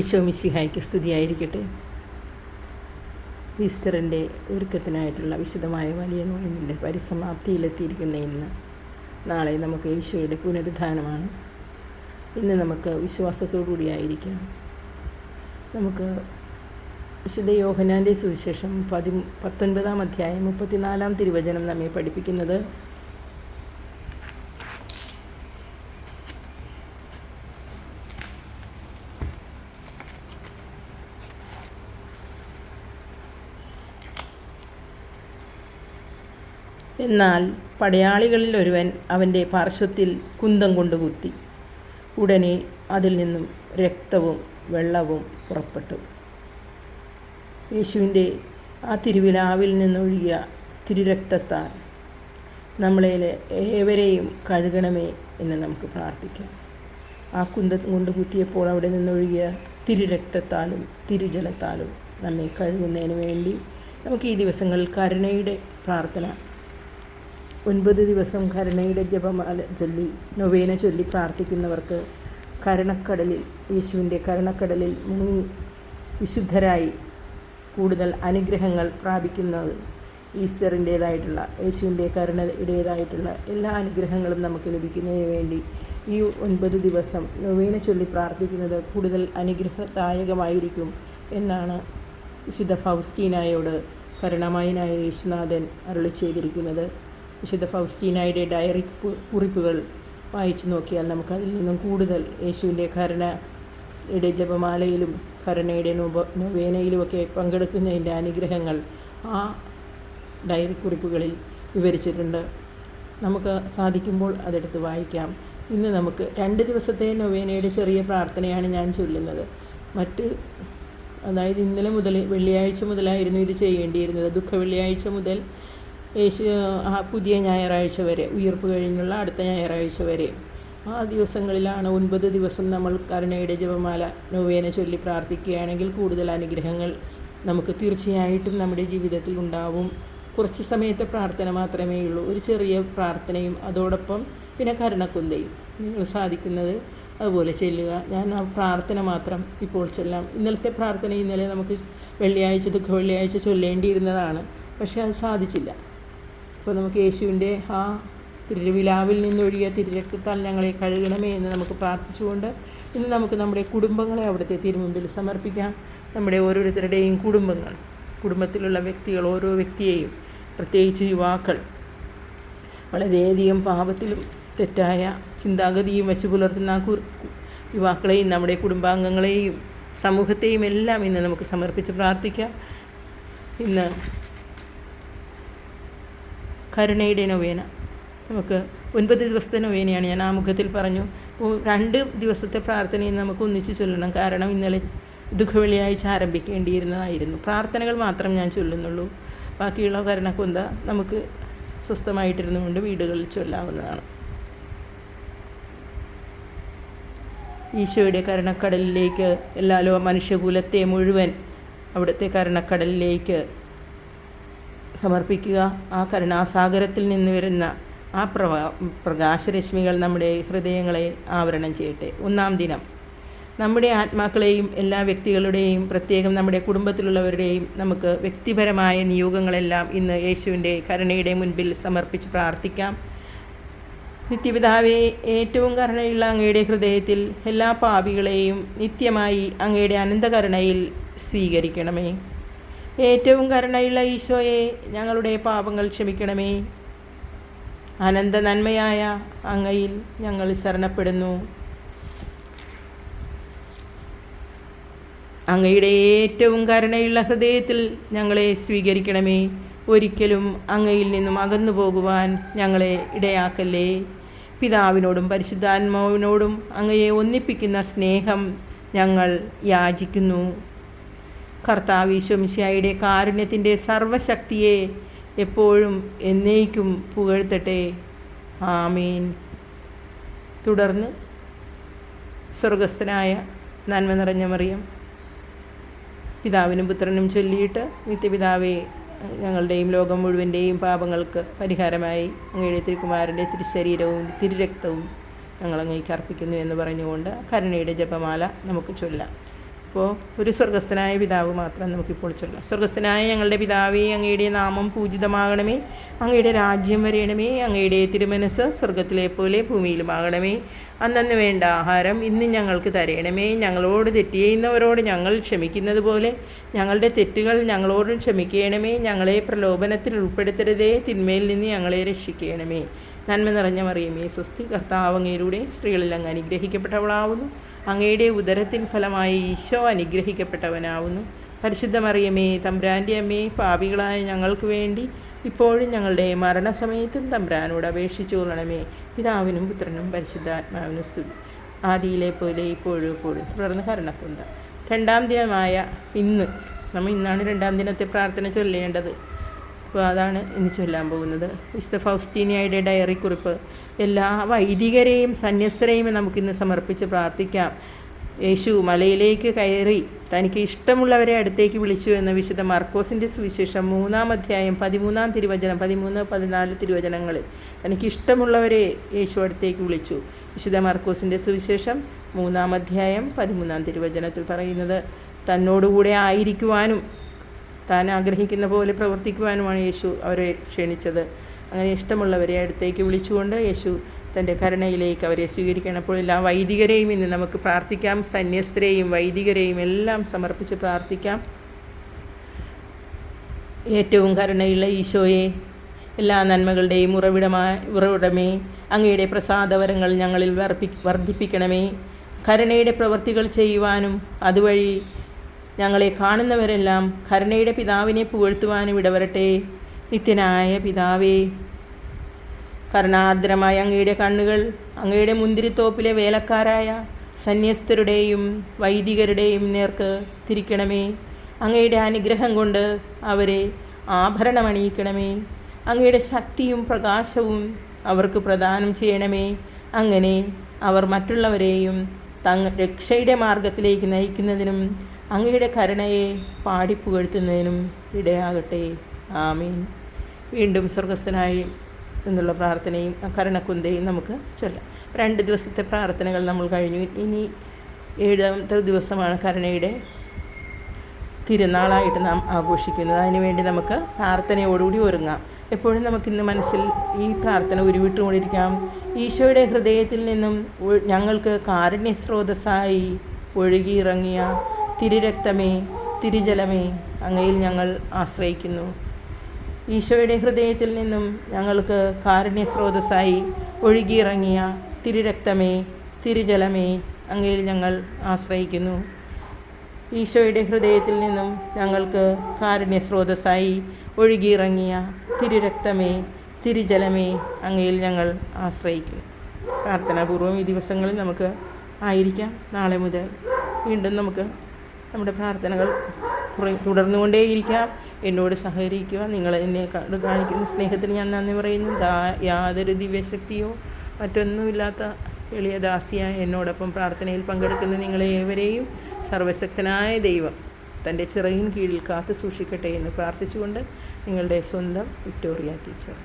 ഈശോ മിശിഹായ്ക്ക് സ്തുതിയായിരിക്കട്ടെ. ഈസ്റ്ററിന്റെ ഒരുക്കത്തിനായിട്ടുള്ള വിശദമായ വലിയ നോയമ്പിന്റെ പരിസമാപ്തിയിലെത്തിയിരിക്കുന്ന ഇന്ന് നാളെ നമുക്ക് ഈശോയുടെ പുനരുദ്ധാനമാണ്. ഇന്ന് നമുക്ക് വിശ്വാസത്തോടുകൂടിയായിരിക്കാം നമുക്ക് വിശുദ്ധ യോഹനാന്റെ സുവിശേഷം പതി പത്തൊൻപതാം അധ്യായം മുപ്പത്തിനാലാം തിരുവചനം നമ്മെ പഠിപ്പിക്കുന്നത് എന്നാൽ പടയാളികളിൽ ഒരുവൻ അവന്റെ പാർശ്വത്തിൽ കുന്തം കൊണ്ട് കുത്തി ഉടനെ അതിൽ നിന്നും രക്തവും വെള്ളവും പുറപ്പെട്ടു. യേശുവിന്റെ ആ തിരുവിലാവിൽ നിന്നൊഴുകിയ തിരുരക്തത്താൽ നമ്മളെ ഏവരെയും കഴുകണമേ എന്ന് നമുക്ക് പ്രാർത്ഥിക്കാം. ആ കുന്തം കൊണ്ട് കുത്തിയപ്പോൾ അവിടെ നിന്നൊഴുകിയ തിരുരക്തത്താലും തിരുജലത്താലും നമ്മെ കഴുകുന്നതിന് വേണ്ടി നമുക്ക് ഈ ദിവസങ്ങളിൽ കരുണയുടെ പ്രാർത്ഥന ഒൻപത് ദിവസം കരുണയുടെ ജപമാല ചൊല്ലി നൊവേന ചൊല്ലി പ്രാർത്ഥിക്കുന്നവർക്ക് കരുണക്കടലിൽ യേശുവിന്റെ കരുണക്കടലിൽ മുങ്ങി വിശുദ്ധരായി കൂടുതൽ അനുഗ്രഹങ്ങൾ പ്രാപിക്കുന്നത് ഈസ്റ്ററിന്റേതായിട്ടുള്ള യേശുവിന്റെ കരുണയുടേതായിട്ടുള്ള എല്ലാ അനുഗ്രഹങ്ങളും നമുക്ക് ലഭിക്കുന്നതിന് വേണ്ടി ഈ ഒൻപത് ദിവസം നൊവേന ചൊല്ലി പ്രാർത്ഥിക്കുന്നത് കൂടുതൽ അനുഗ്രഹദായകമായിരിക്കും എന്നാണ് വിശുദ്ധ ഫൗസ്റ്റീനായോട് കരുണമായനായ യേശുനാഥൻ അരുളി ചെയ്തിരിക്കുന്നത്. വിശുദ്ധ ഫൗസ്റ്റീനായുടെ ഡയറി കുറിപ്പുകൾ വായിച്ചു നോക്കിയാൽ നമുക്കതിൽ നിന്നും കൂടുതൽ യേശുവിന്റെ കരുണയുടെ ജപമാലയിലും കരുണയുടെ നൊബ നൊവേനയിലുമൊക്കെ പങ്കെടുക്കുന്നതിന്റെ അനുഗ്രഹങ്ങൾ ആ ഡയറി കുറിപ്പുകളിൽ വിവരിച്ചിട്ടുണ്ട്. നമുക്ക് സാധിക്കുമ്പോൾ അതെടുത്ത് വായിക്കാം. ഇന്ന് നമുക്ക് രണ്ട് ദിവസത്തെ നൊവേനയുടെ ചെറിയ പ്രാർത്ഥനയാണ് ഞാൻ ചൊല്ലുന്നത്. മറ്റ് അതായത് ഇന്നലെ മുതൽ വെള്ളിയാഴ്ച മുതലായിരുന്നു ഇത് ചെയ്യേണ്ടിയിരുന്നത്. ദുഃഖ വെള്ളിയാഴ്ച മുതൽ യേശു ആ പുതിയ ഞായറാഴ്ച വരെ ഉയർപ്പ് കഴിഞ്ഞുള്ള അടുത്ത ഞായറാഴ്ച വരെ. ആ ദിവസങ്ങളിലാണ് ഒൻപത് ദിവസം നമ്മൾ കരുണയുടെ ജപമാല നൊവേന ചൊല്ലി പ്രാർത്ഥിക്കുകയാണെങ്കിൽ കൂടുതൽ അനുഗ്രഹങ്ങൾ നമുക്ക് തീർച്ചയായിട്ടും നമ്മുടെ ജീവിതത്തിൽ ഉണ്ടാവും. കുറച്ച് സമയത്തെ പ്രാർത്ഥന മാത്രമേ ഉള്ളൂ. ഒരു ചെറിയ പ്രാർത്ഥനയും അതോടൊപ്പം പിന്നെ കരുണക്കുന്തയും. നിങ്ങൾ സാധിക്കുന്നത് അതുപോലെ ചെല്ലുക. ഞാൻ ആ പ്രാർത്ഥന മാത്രം ഇപ്പോൾ ചൊല്ലാം. ഇന്നലത്തെ പ്രാർത്ഥന ഇന്നലെ നമുക്ക് വെള്ളിയാഴ്ച ദുഃഖ വെള്ളിയാഴ്ച ചൊല്ലേണ്ടിയിരുന്നതാണ്. പക്ഷേ അത് സാധിച്ചില്ല. അപ്പോൾ നമുക്ക് യേശുവിന്റെ ആ തിരുവിലാവിൽ നിന്നൊഴിയ തിരുരക്തത്താൽ ഞങ്ങളെ കഴുകണമേ എന്ന് നമുക്ക് പ്രാർത്ഥിച്ചുകൊണ്ട് ഇന്ന് നമുക്ക് നമ്മുടെ കുടുംബങ്ങളെ അവിടുത്തെ തിരുമുമ്പിൽ സമർപ്പിക്കാം. നമ്മുടെ ഓരോരുത്തരുടെയും കുടുംബങ്ങൾ കുടുംബത്തിലുള്ള വ്യക്തികൾ ഓരോ വ്യക്തിയെയും പ്രത്യേകിച്ച് യുവാക്കൾ. വളരെയധികം പാപത്തിലും തെറ്റായ ചിന്താഗതിയും വെച്ച് പുലർത്തുന്ന യുവാക്കളെയും നമ്മുടെ കുടുംബാംഗങ്ങളെയും സമൂഹത്തെയും എല്ലാം ഇന്ന് നമുക്ക് സമർപ്പിച്ച് പ്രാർത്ഥിക്കാം. ഇന്ന് കരുണയുടെ നൊവേന. നമുക്ക് ഒൻപത് ദിവസത്തെ നൊവേനയാണ് ഞാൻ ആമുഖത്തിൽ പറഞ്ഞു. രണ്ട് ദിവസത്തെ പ്രാർത്ഥനയും നമുക്ക് ഒന്നിച്ച് ചൊല്ലണം. കാരണം ഇന്നലെ ദുഃഖവെള്ളിയാഴ്ച ആരംഭിക്കേണ്ടിയിരുന്നതായിരുന്നു. പ്രാർത്ഥനകൾ മാത്രം ഞാൻ ചൊല്ലുന്നുള്ളൂ. ബാക്കിയുള്ള കരുണക്കൊന്ത നമുക്ക് സ്വസ്ഥമായിട്ടിരുന്നുകൊണ്ട് വീടുകളിൽ ചൊല്ലാവുന്നതാണ്. ഈശോയുടെ കരുണക്കടലിലേക്ക് എല്ലാ മനുഷ്യകുലത്തെ മുഴുവൻ അവിടുത്തെ കരുണക്കടലിലേക്ക് സമർപ്പിക്കുക. ആ കരുണാസാഗരത്തിൽ നിന്ന് വരുന്ന ആ പ്രകാശരശ്മികൾ നമ്മുടെ ഹൃദയങ്ങളെ ആവരണം ചെയ്യട്ടെ. ഒന്നാം ദിനം. നമ്മുടെ ആത്മാക്കളെയും എല്ലാ വ്യക്തികളുടെയും പ്രത്യേകം നമ്മുടെ കുടുംബത്തിലുള്ളവരുടെയും നമുക്ക് വ്യക്തിപരമായ നിയോഗങ്ങളെല്ലാം ഇന്ന് യേശുവിന്റെ കരുണയുടെ മുൻപിൽ സമർപ്പിച്ച് പ്രാർത്ഥിക്കാം. നിത്യപിതാവെ ഏറ്റവും കരുണയുള്ള അങ്ങയുടെ ഹൃദയത്തിൽ എല്ലാ പാപികളെയും നിത്യമായി അങ്ങയുടെ അനന്തകരുണയിൽ സ്വീകരിക്കണമേ. ഏറ്റവും കരുണയുള്ള ഈശോയെ ഞങ്ങളുടെ പാപങ്ങൾ ക്ഷമിക്കണമേ. അനന്ത നന്മയായ അങ്ങയിൽ ഞങ്ങൾ ശരണപ്പെടുന്നു. അങ്ങയുടെ ഏറ്റവും കരുണയുള്ള ഹൃദയത്തിൽ ഞങ്ങളെ സ്വീകരിക്കണമേ. ഒരിക്കലും അങ്ങയിൽ നിന്നും അകന്നു പോകുവാൻ ഞങ്ങളെ ഇടയാക്കല്ലേ. പിതാവിനോടും പരിശുദ്ധാത്മാവിനോടും അങ്ങയെ ഒന്നിപ്പിക്കുന്ന സ്നേഹം ഞങ്ങൾ യാചിക്കുന്നു. കർത്താവീശ്വമിശായുടെ കാരുണ്യത്തിന്റെ സർവശക്തിയെ എപ്പോഴും എന്നേക്കും പുകഴ്ത്തട്ടെ. ആമീൻ. തുടർന്ന് സ്വർഗസ്ഥനായ നന്മ നിറഞ്ഞ മറിയം പിതാവിനും പുത്രനും ചൊല്ലിയിട്ട് നിത്യപിതാവെ ഞങ്ങളുടെയും ലോകം മുഴുവന്റെയും പാപങ്ങൾക്ക് പരിഹാരമായി അങ്ങയുടെ തിരുക്കുമാരന്റെ തിരുശരീരവും തിരുരക്തവും ഞങ്ങൾ അങ്ങേക്ക് അർപ്പിക്കുന്നു എന്ന് പറഞ്ഞുകൊണ്ട് കരുണയുടെ ജപമാല നമുക്ക് ചൊല്ലാം. അപ്പോൾ ഒരു സ്വർഗസ്ഥനായ പിതാവ് മാത്രം നമുക്കിപ്പോൾ ചൊല്ലാം. സ്വർഗസ്ഥനായ ഞങ്ങളുടെ പിതാവേ അങ്ങയുടെ നാമം പൂജിതമാകണമേ. അങ്ങയുടെ രാജ്യം വരയണമേ അങ്ങയുടെ തിരുമനസ് സ്വർഗത്തിലെ പോലെ ഭൂമിയിലുമാകണമേ. അന്നു വേണ്ട ആഹാരം ഇന്ന് ഞങ്ങൾക്ക് തരയണമേ ഞങ്ങളോട് തെറ്റ് ചെയ്യുന്നവരോട് ഞങ്ങൾ ക്ഷമിക്കുന്നത് പോലെ ഞങ്ങളുടെ തെറ്റുകൾ ഞങ്ങളോടും ക്ഷമിക്കണമേ. ഞങ്ങളെ പ്രലോഭനത്തിൽ ഉൾപ്പെടുത്തരുതേ. തിന്മയിൽ നിന്ന് ഞങ്ങളെ രക്ഷിക്കണമേ. നന്മ നിറഞ്ഞ മറിയമേ സ്വസ്തി കർത്താവ് അങ്ങയിലൂടെ സ്ത്രീകളിൽ അങ്ങ് അനുഗ്രഹിക്കപ്പെട്ടവളാവുന്നു. അങ്ങയുടെ ഉദരത്തിൻ ഫലമായി ഈശോ അനുഗ്രഹിക്കപ്പെട്ടവനാവുന്നു. പരിശുദ്ധമറിയമേ തമ്പ്രാന്റെ അമ്മേ പാപികളായ ഞങ്ങൾക്ക് വേണ്ടി ഇപ്പോഴും ഞങ്ങളുടെ മരണസമയത്തും തമ്പ്രാനോട് അപേക്ഷിച്ചു കൊള്ളണമേ. പിതാവിനും പുത്രനും പരിശുദ്ധാത്മാവിനും സ്തുതി. ആദിയിലെ പോലെ ഇപ്പോഴും ഇപ്പോഴും തുടർന്ന് കരുണക്കുന്ത രണ്ടാം ദിനമായ ഇന്ന് നമ്മൾ ഇന്നാണ് രണ്ടാം ദിനത്തെ പ്രാർത്ഥന ചൊല്ലേണ്ടത്. അപ്പോൾ അതാണ് ഇനി ചൊല്ലാൻ പോകുന്നത്. വിശുദ്ധ ഫൗസ്റ്റീനിയയുടെ ഡയറി കുറിപ്പ്. എല്ലാ വൈദികരെയും സന്യസ്തരെയും നമുക്കിന്ന് സമർപ്പിച്ച് പ്രാർത്ഥിക്കാം. യേശു മലയിലേക്ക് കയറി തനിക്ക് ഇഷ്ടമുള്ളവരെ അടുത്തേക്ക് വിളിച്ചു എന്ന വിശുദ്ധ മർക്കോസിന്റെ സുവിശേഷം മൂന്നാം അധ്യായം പതിമൂന്നാം തിരുവചനം പതിമൂന്ന് പതിനാല് തിരുവചനങ്ങളിൽ തനിക്ക് ഇഷ്ടമുള്ളവരെ യേശു അടുത്തേക്ക് വിളിച്ചു. വിശുദ്ധ മർക്കോസിന്റെ സുവിശേഷം മൂന്നാം അധ്യായം പതിമൂന്നാം തിരുവചനത്തിൽ പറയുന്നത് തന്നോടുകൂടെ ആയിരിക്കുവാനും താൻ ആഗ്രഹിക്കുന്ന പോലെ പ്രവർത്തിക്കുവാനുമാണ് യേശു അവരെ ക്ഷണിച്ചത്. അങ്ങനെ ഇഷ്ടമുള്ളവരെ അടുത്തേക്ക് വിളിച്ചുകൊണ്ട് യേശു തന്റെ കരുണയിലേക്ക് അവരെ സ്വീകരിക്കണം. അപ്പോൾ എല്ലാ വൈദികരെയും ഇന്ന് നമുക്ക് പ്രാർത്ഥിക്കാം. സന്യസ്തരെയും വൈദികരെയും എല്ലാം സമർപ്പിച്ച് പ്രാർത്ഥിക്കാം. ഏറ്റവും കരുണയുള്ള ഈശോയെ എല്ലാ നന്മകളുടെയും ഉറവിടമായ ഉറവിടമേ അങ്ങയുടെ പ്രസാദവരങ്ങൾ ഞങ്ങളിൽ വർപ്പി വർദ്ധിപ്പിക്കണമേ. കരുണയുടെ പ്രവർത്തികൾ ചെയ്യുവാനും അതുവഴി ഞങ്ങളെ കാണുന്നവരെല്ലാം കരുണയുടെ പിതാവിനെ പുകഴ്ത്തുവാനും ഇടവരട്ടെ. നിത്യനായ പിതാവേ കരുണാദ്രമായ അങ്ങയുടെ കണ്ണുകൾ അങ്ങയുടെ മുന്തിരിത്തോപ്പിലെ വേലക്കാരായ സന്യസ്തരുടെയും വൈദികരുടെയും നേർക്ക് തിരിക്കണമേ. അങ്ങയുടെ അനുഗ്രഹം കൊണ്ട് അവരെ ആഭരണമണിയിക്കണമേ. അങ്ങയുടെ ശക്തിയും പ്രകാശവും അവർക്ക് പ്രദാനം ചെയ്യണമേ. അങ്ങനെ അവർ മറ്റുള്ളവരെയും തങ്ങ രക്ഷയുടെ മാർഗത്തിലേക്ക് നയിക്കുന്നതിനും അങ്ങയുടെ കരുണയെ പാടി പാടിപ്പുകഴ്ത്തുന്നതിനും ഇടയാകട്ടെ. ആമീൻ. വീണ്ടും സ്വർഗസ്ഥനായി എന്നുള്ള പ്രാർത്ഥനയും കരുണക്കുന്തയും നമുക്ക് ചൊല്ലാം. രണ്ട് ദിവസത്തെ പ്രാർത്ഥനകൾ നമ്മൾ കഴിഞ്ഞു. ഇനി ഏഴാമത്തെ ദിവസമാണ് കരുണയുടെ തിരുനാളായിട്ട് നാം ആഘോഷിക്കുന്നത്. അതിനുവേണ്ടി നമുക്ക് പ്രാർത്ഥനയോടുകൂടി ഒരുങ്ങാം. എപ്പോഴും നമുക്കിന്ന് മനസ്സിൽ ഈ പ്രാർത്ഥന ഉരുവിട്ടുകൊണ്ടിരിക്കാം. ഈശോയുടെ ഹൃദയത്തിൽ നിന്നും ഞങ്ങൾക്ക് കാരുണ്യ സ്രോതസ്സായി ഒഴുകിയിറങ്ങിയ തിരുരക്തമേ തിരുജലമേ അങ്ങയിൽ ഞങ്ങൾ ആശ്രയിക്കുന്നു. ഈശോയുടെ ഹൃദയത്തിൽ നിന്നും ഞങ്ങൾക്ക് കാരുണ്യസ്രോതസ്സായി ഒഴുകിയിറങ്ങിയ തിരുരക്തമേ തിരുജലമേ അങ്ങയിൽ ഞങ്ങൾ ആശ്രയിക്കുന്നു. ഈശോയുടെ ഹൃദയത്തിൽ നിന്നും ഞങ്ങൾക്ക് കാരുണ്യസ്രോതസ്സായി ഒഴുകിയിറങ്ങിയ തിരുരക്തമേ തിരുജലമേ അങ്ങയിൽ ഞങ്ങൾ ആശ്രയിക്കുന്നു. പ്രാർത്ഥനാപൂർവം ഈ ദിവസങ്ങളിൽ നമുക്ക് ആയിരിക്കാം. നാളെ മുതൽ വീണ്ടും നമുക്ക് നമ്മുടെ പ്രാർത്ഥനകൾ തുടർന്നുകൊണ്ടേയിരിക്കാം. എന്നോട് സഹകരിക്കുക. നിങ്ങൾ എന്നെ കാണിക്കുന്ന സ്നേഹത്തിന് ഞാൻ നന്ദി പറയുന്നു. യാതൊരു ദിവ്യശക്തിയോ മറ്റൊന്നുമില്ലാത്ത എളിയ ദാസിയായ എന്നോടൊപ്പം പ്രാർത്ഥനയിൽ പങ്കെടുക്കുന്ന നിങ്ങളെ ഏവരെയും സർവശക്തനായ ദൈവം തന്റെ ചിറകിൻ കീഴിൽ കാത്തു സൂക്ഷിക്കട്ടെ എന്ന് പ്രാർത്ഥിച്ചുകൊണ്ട് നിങ്ങളുടെ സ്വന്തം വിക്ടോറിയ ടീച്ചർ.